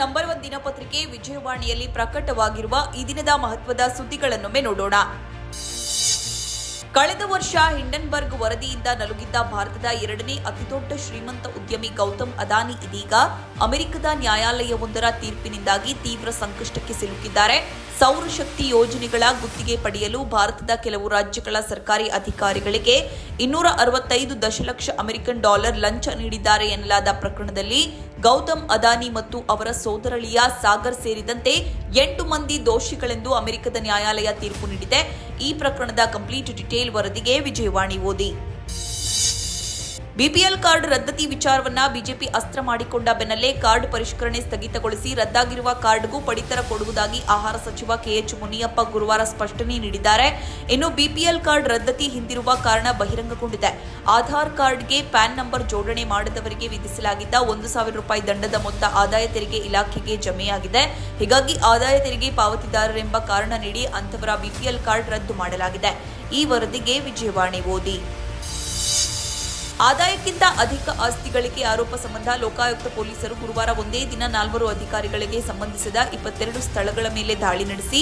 Number one ದಿನಪತ್ರಿಕೆ ವಿಜಯವಾಣಿಯಲ್ಲಿ ಪ್ರಕಟವಾಗಿರುವ ಈ ದಿನದ ಮಹತ್ವದ ಸುದ್ದಿಗಳನ್ನೊಮ್ಮೆ ನೋಡೋಣ. ಕಳೆದ ವರ್ಷ ಹಿಂಡನ್ಬರ್ಗ್ ವರದಿಯಿಂದ ನಲುಗಿದ್ದ ಭಾರತದ ಎರಡನೇ ಅತಿದೊಡ್ಡ ಶ್ರೀಮಂತ ಉದ್ಯಮಿ ಗೌತಮ್ ಅದಾನಿ ಇದೀಗ ಅಮೆರಿಕದ ನ್ಯಾಯಾಲಯವೊಂದರ ತೀರ್ಪಿನಿಂದಾಗಿ ತೀವ್ರ ಸಂಕಷ್ಟಕ್ಕೆ ಸಿಲುಕಿದ್ದಾರೆ. ಸೌರಶಕ್ತಿ ಯೋಜನೆಗಳ ಗುತ್ತಿಗೆ ಪಡೆಯಲು ಭಾರತದ ಕೆಲವು ರಾಜ್ಯಗಳ ಸರ್ಕಾರಿ ಅಧಿಕಾರಿಗಳಿಗೆ ಇನ್ನೂರ ಅರವತ್ತೈದು ದಶಲಕ್ಷ ಅಮೆರಿಕನ್ ಡಾಲರ್ ಲಂಚ ನೀಡಿದ್ದಾರೆ ಎನ್ನಲಾದ ಪ್ರಕರಣದಲ್ಲಿ ಗೌತಮ್ ಅದಾನಿ ಮತ್ತು ಅವರ ಸೋದರಳಿಯ ಸಾಗರ್ ಸೇರಿದಂತೆ ಎಂಟು ಮಂದಿ ದೋಷಿಗಳೆಂದು ಅಮೆರಿಕದ ನ್ಯಾಯಾಲಯ ತೀರ್ಪು ನೀಡಿದೆ. ಈ ಪ್ರಕರಣದ ಕಂಪ್ಲೀಟ್ ಡಿಟೇಲ್ ವರದಿಗೆ ವಿಜಯವಾಣಿ ಓದಿ. ಬಿಪಿಎಲ್ ಕಾರ್ಡ್ ರದ್ದತಿ ವಿಚಾರವನ್ನ ಬಿಜೆಪಿ ಅಸ್ತ್ರ ಮಾಡಿಕೊಂಡ ಬೆನ್ನಲ್ಲೇ ಕಾರ್ಡ್ ಪರಿಷ್ಕರಣೆ ಸ್ಥಗಿತಗೊಳಿಸಿ ರದ್ದಾಗಿರುವ ಕಾರ್ಡ್ಗೂ ಪಡಿತರ ಕೊಡುವುದಾಗಿ ಆಹಾರ ಸಚಿವ ಕೆಎಚ್ ಮುನಿಯಪ್ಪ ಗುರುವಾರ ಸ್ಪಷ್ಟನೆ ನೀಡಿದ್ದಾರೆ. ಇನ್ನು ಬಿಪಿಎಲ್ ಕಾರ್ಡ್ ರದ್ದತಿ ಹಿಂದಿರುವ ಕಾರಣ ಬಹಿರಂಗಗೊಂಡಿದೆ. ಆಧಾರ್ ಕಾರ್ಡ್ಗೆ ಪ್ಯಾನ್ ನಂಬರ್ ಜೋಡಣೆ ಮಾಡದವರಿಗೆ ವಿಧಿಸಲಾಗಿದ್ದ ಒಂದು ಸಾವಿರ ರೂಪಾಯಿ ದಂಡದ ಮೊತ್ತ ಆದಾಯ ತೆರಿಗೆ ಇಲಾಖೆಗೆ ಜಮೆಯಾಗಿದೆ. ಹೀಗಾಗಿ ಆದಾಯ ತೆರಿಗೆ ಪಾವತಿದಾರರೆಂಬ ಕಾರಣ ನೀಡಿ ಅಂತವರ ಬಿಪಿಎಲ್ ಕಾರ್ಡ್ ರದ್ದು ಮಾಡಲಾಗಿದೆ. ಈ ವರದಿಗೆ ವಿಜಯವಾಣಿ ಓದಿ. ಆದಾಯಕ್ಕಿಂತ ಅಧಿಕ ಆಸ್ತಿಗಳಿಗೆ ಆರೋಪ ಸಂಬಂಧ ಲೋಕಾಯುಕ್ತ ಪೊಲೀಸರು ಗುರುವಾರ ಒಂದೇ ದಿನ ನಾಲ್ವರು ಅಧಿಕಾರಿಗಳಿಗೆ ಸಂಬಂಧಿಸಿದ ಇಪ್ಪತ್ತೆರಡು ಸ್ಥಳಗಳ ಮೇಲೆ ದಾಳಿ ನಡೆಸಿ,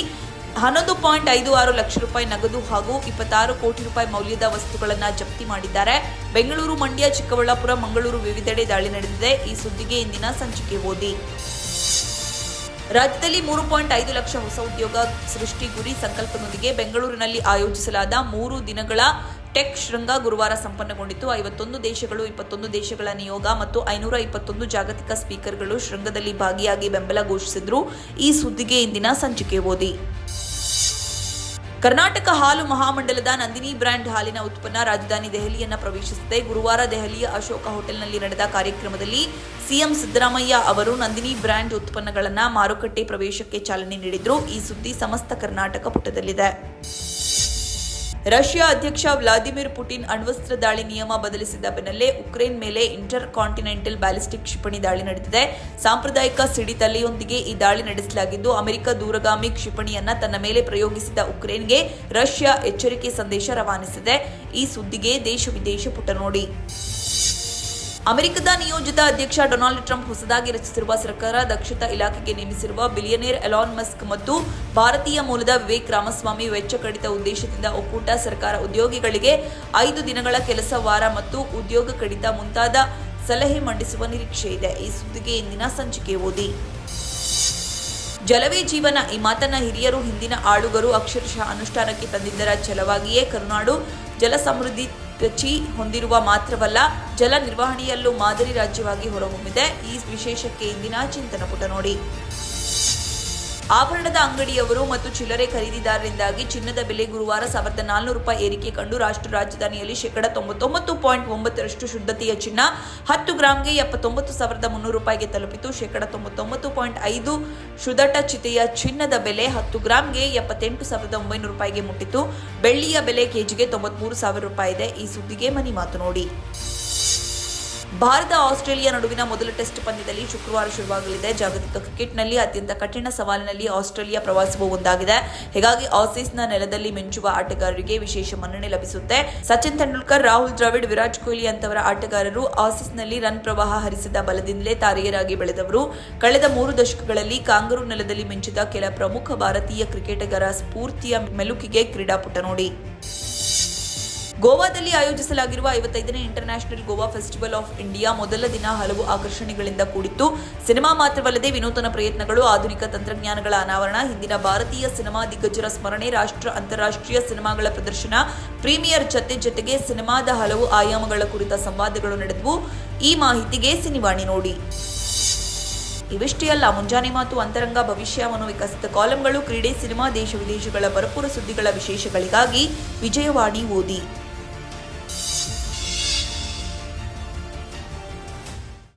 ಹನ್ನೊಂದು ಪಾಯಿಂಟ್ ಐದು ಆರು ಲಕ್ಷ ರೂಪಾಯಿ ನಗದು ಹಾಗೂ ಇಪ್ಪತ್ತಾರು ಕೋಟಿ ರೂಪಾಯಿ ಮೌಲ್ಯದ ವಸ್ತುಗಳನ್ನು ಜಪ್ತಿ ಮಾಡಿದ್ದಾರೆ. ಬೆಂಗಳೂರು, ಮಂಡ್ಯ, ಚಿಕ್ಕಬಳ್ಳಾಪುರ, ಮಂಗಳೂರು ವಿವಿಧೆಡೆ ದಾಳಿ ನಡೆದಿದೆ. ಈ ಸುದ್ದಿಗೆ ಇಂದಿನ ಸಂಚಿಕೆ ಓದಿ. ರಾಜ್ಯದಲ್ಲಿ ಮೂರು ಪಾಯಿಂಟ್ ಐದು ಲಕ್ಷ ಹೊಸ ಉದ್ಯೋಗ ಸೃಷ್ಟಿ ಗುರಿ ಸಂಕಲ್ಪದೊಂದಿಗೆ ಬೆಂಗಳೂರಿನಲ್ಲಿ ಆಯೋಜಿಸಲಾದ ಮೂರು ದಿನಗಳ ಟೆಕ್ ಶೃಂಗ ಗುರುವಾರ ಸಂಪನ್ನಗೊಂಡಿತು ಐವತ್ತೊಂದು ದೇಶಗಳು, ಇಪ್ಪತ್ತೊಂದು ದೇಶಗಳ ನಿಯೋಗ ಮತ್ತು ಐನೂರ ಇಪ್ಪತ್ತೊಂದು ಜಾಗತಿಕ ಸ್ಪೀಕರ್ಗಳು ಶೃಂಗದಲ್ಲಿ ಭಾಗಿಯಾಗಿ ಬೆಂಬಲ ಘೋಷಿಸಿದ್ರು. ಈ ಸುದ್ದಿಗೆ ಇಂದಿನ ಸಂಚಿಕೆ ಓದಿ. ಕರ್ನಾಟಕ ಹಾಲು ಮಹಾಮಂಡಲದ ನಂದಿನಿ ಬ್ರ್ಯಾಂಡ್ ಹಾಲಿನ ಉತ್ಪನ್ನ ರಾಜಧಾನಿ ದೆಹಲಿಯನ್ನು ಪ್ರವೇಶಿಸಿದೆ. ಗುರುವಾರ ದೆಹಲಿಯ ಅಶೋಕ ಹೋಟೆಲ್ನಲ್ಲಿ ನಡೆದ ಕಾರ್ಯಕ್ರಮದಲ್ಲಿ ಸಿಎಂ ಸಿದ್ದರಾಮಯ್ಯ ಅವರು ನಂದಿನಿ ಬ್ರ್ಯಾಂಡ್ ಉತ್ಪನ್ನಗಳನ್ನ ಮಾರುಕಟ್ಟೆ ಪ್ರವೇಶಕ್ಕೆ ಚಾಲನೆ ನೀಡಿದ್ರು. ಈ ಸುದ್ದಿ ಸಮಸ್ತ ಕರ್ನಾಟಕ ಪುಟದಲ್ಲಿದೆ. ರಷ್ಯಾ ಅಧ್ಯಕ್ಷ ವ್ಲಾದಿಮಿರ್ ಪುಟಿನ್ ಅಣ್ವಸ್ತ್ರ ದಾಳಿ ನಿಯಮ ಬದಲಿಸಿದ ಬೆನ್ನಲ್ಲೇ ಉಕ್ರೇನ್ ಮೇಲೆ ಇಂಟರ್ ಕಾಂಟಿನೆಂಟಲ್ ಬ್ಯಾಲಿಸ್ಟಿಕ್ ಕ್ಷಿಪಣಿ ದಾಳಿ ನಡೆದಿದೆ. ಸಾಂಪ್ರದಾಯಿಕ ಸಿಡಿತಲೆಯೊಂದಿಗೆ ಈ ದಾಳಿ ನಡೆಸಲಾಗಿದ್ದು, ಅಮೆರಿಕ ದೂರಗಾಮಿ ಕ್ಷಿಪಣಿಯನ್ನ ತನ್ನ ಮೇಲೆ ಪ್ರಯೋಗಿಸಿದ ಉಕ್ರೇನ್ಗೆ ರಷ್ಯಾ ಎಚ್ಚರಿಕೆ ಸಂದೇಶ ರವಾನಿಸಿದೆ. ಈ ಸುದ್ದಿಗೆ ದೇಶ ವಿದೇಶ ಪುಟ ನೋಡಿ. ಅಮೆರಿಕದ ನಿಯೋಜಿತ ಅಧ್ಯಕ್ಷ ಡೊನಾಲ್ಡ್ ಟ್ರಂಪ್ ಹೊಸದಾಗಿ ರಚಿಸಿರುವ ಸರ್ಕಾರ ದಕ್ಷತಾ ಇಲಾಖೆಗೆ ನೇಮಿಸಿರುವ ಬಿಲಿಯನೇರ್ ಎಲಾನ್ ಮಸ್ಕ್ ಮತ್ತು ಭಾರತೀಯ ಮೂಲದ ವಿವೇಕ್ ರಾಮಸ್ವಾಮಿ ವೆಚ್ಚ ಕಡಿತ ಉದ್ದೇಶದಿಂದ ಒಕ್ಕೂಟ ಸರ್ಕಾರ ಉದ್ಯೋಗಿಗಳಿಗೆ ಐದು ದಿನಗಳ ಕೆಲಸ ವಾರ ಮತ್ತು ಉದ್ಯೋಗ ಕಡಿತ ಮುಂತಾದ ಸಲಹೆ ಮಂಡಿಸುವ ನಿರೀಕ್ಷೆ ಇದೆ. ಈ ಸುದ್ದಿಗೆ ಇಂದಿನ ಸಂಚಿಕೆ ಓದಿ. ಜಲವೇ ಜೀವನ, ಈ ಮಾತನ್ನ ಹಿರಿಯರು, ಹಿಂದಿನ ಆಳುಗರು ಅಕ್ಷರಶಃ ಅನುಷ್ಠಾನಕ್ಕೆ ತಂದಿದ್ದರ ಛಲವಾಗಿಯೇ ಕರುನಾಡು ಜಲ ಸಮೃದ್ಧಿ ರಚಿ ಹೊಂದಿರುವ ಮಾತ್ರವಲ್ಲ ಜಲ ನಿರ್ವಹಣೆಯಲ್ಲೂ ಮಾದರಿ ರಾಜ್ಯವಾಗಿ ಹೊರಹೊಮ್ಮಿದೆ. ಈ ವಿಶೇಷಕ್ಕೆ ಇಂದಿನ ಚಿಂತನ ಪುಟ ನೋಡಿ. ಆಭರಣದ ಅಂಗಡಿಯವರು ಮತ್ತು ಚಿಲ್ಲರೆ ಖರೀದಿದಾರರಿಂದಾಗಿ ಚಿನ್ನದ ಬೆಲೆ ಗುರುವಾರ ಸಾವಿರದ ನಾಲ್ನೂರು ರೂಪಾಯಿ ಏರಿಕೆ ಕಂಡು ರಾಷ್ಟ್ರ ರಾಜಧಾನಿಯಲ್ಲಿ ಶೇಕಡ ತೊಂಬತ್ತೊಂಬತ್ತು ಪಾಯಿಂಟ್ ಒಂಬತ್ತರಷ್ಟು ಶುದ್ಧತೆಯ ಚಿನ್ನ ಹತ್ತು ಗ್ರಾಂಗೆ ಎಪ್ಪತ್ತೊಂಬತ್ತು ಸಾವಿರದ ಮುನ್ನೂರು ರೂಪಾಯಿಗೆ ತಲುಪಿತು. ಶೇಕಡ ತೊಂಬತ್ತೊಂಬತ್ತು ಪಾಯಿಂಟ್ ಐದು ಶುದಟ ಚಿತೆಯ ಚಿನ್ನದ ಬೆಲೆ ಹತ್ತು ಗ್ರಾಂಗೆ ಎಪ್ಪತ್ತೆಂಟು ಸಾವಿರದ ಒಂಬೈನೂರು ರೂಪಾಯಿಗೆ ಮುಟ್ಟಿತು. ಬೆಳ್ಳಿಯ ಬೆಲೆ ಕೆಜಿಗೆ ತೊಂಬತ್ಮೂರು ಸಾವಿರ ರೂಪಾಯಿ ಇದೆ. ಈ ಸುದ್ದಿಗೆ ಮನಿ ಮಾತು ನೋಡಿ. ಭಾರತ ಆಸ್ಟ್ರೇಲಿಯಾ ನಡುವಿನ ಮೊದಲ ಟೆಸ್ಟ್ ಪಂದ್ಯದಲ್ಲಿ ಶುಕ್ರವಾರ ಶುರುವಾಗಲಿದೆ. ಜಾಗತಿಕ ಕ್ರಿಕೆಟ್ನಲ್ಲಿ ಅತ್ಯಂತ ಕಠಿಣ ಸವಾಲಿನಲ್ಲಿ ಆಸ್ಟ್ರೇಲಿಯಾ ಪ್ರವಾಸವೂ ಒಂದಾಗಿದೆ. ಹೀಗಾಗಿ ಆಸೀಸ್ನ ನೆಲದಲ್ಲಿ ಮಿಂಚುವ ಆಟಗಾರರಿಗೆ ವಿಶೇಷ ಮನ್ನಣೆ ಲಭಿಸುತ್ತೆ. ಸಚಿನ್ ತೆಂಡೂಲ್ಕರ್, ರಾಹುಲ್ ದ್ರಾವಿಡ್, ವಿರಾಟ್ ಕೊಹ್ಲಿ ಅಂತವರ ಆಟಗಾರರು ಆಸೀಸ್ನಲ್ಲಿ ರನ್ ಪ್ರವಾಹ ಹರಿಸಿದ ಬಲದಿಂದಲೇ ತಾರೆಯರಾಗಿ ಬೆಳೆದವರು. ಕಳೆದ ಮೂರು ದಶಕಗಳಲ್ಲಿ ಕಾಂಗರು ನೆಲದಲ್ಲಿ ಮಿಂಚಿದ ಕೆಲ ಪ್ರಮುಖ ಭಾರತೀಯ ಕ್ರಿಕೆಟಿಗರ ಸ್ಫೂರ್ತಿಯ ಮೆಲುಕಿಗೆ ಕ್ರೀಡಾಪುಟ ನೋಡಿ. ಗೋವಾದಲ್ಲಿ ಆಯೋಜಿಸಲಾಗಿರುವ ಐವತ್ತೈದನೇ international Goa festival of India ಮೊದಲ ದಿನ ಹಲವು ಆಕರ್ಷಣೆಗಳಿಂದ ಕೂಡಿತ್ತು. ಸಿನಿಮಾ ಮಾತ್ರವಲ್ಲದೆ ವಿನೂತನ ಪ್ರಯತ್ನಗಳು, ಆಧುನಿಕ ತಂತ್ರಜ್ಞಾನಗಳ ಅನಾವರಣ, ಹಿಂದಿನ ಭಾರತೀಯ ಸಿನಿಮಾ ದಿಗ್ಗಜರ ಸ್ಮರಣೆ, ರಾಷ್ಟ್ರ ಅಂತಾರಾಷ್ಟ್ರೀಯ ಸಿನಿಮಾಗಳ ಪ್ರದರ್ಶನ, ಪ್ರೀಮಿಯರ್ ಜತೆ ಜತೆಗೆ ಸಿನಿಮಾದ ಹಲವು ಆಯಾಮಗಳ ಕುರಿತ ಸಂವಾದಗಳು ನಡೆದವು. ಈ ಮಾಹಿತಿಗೆ ಸಿನಿವಾಣಿ ನೋಡಿ. ಇವಿಷ್ಟೇ ಅಲ್ಲ, ಮುಂಜಾನೆ ಮಾತು ಅಂತರಂಗ, ಭವಿಷ್ಯ ವಿಕಸಿತ ಕಾಲಂಗಳು, ಕ್ರೀಡೆ, ಸಿನಿಮಾ, ದೇಶ ವಿದೇಶಗಳ ಭರಪೂರ ಸುದ್ದಿಗಳ ವಿಶೇಷಗಳಿಗಾಗಿ ವಿಜಯವಾಣಿ ಓದಿ.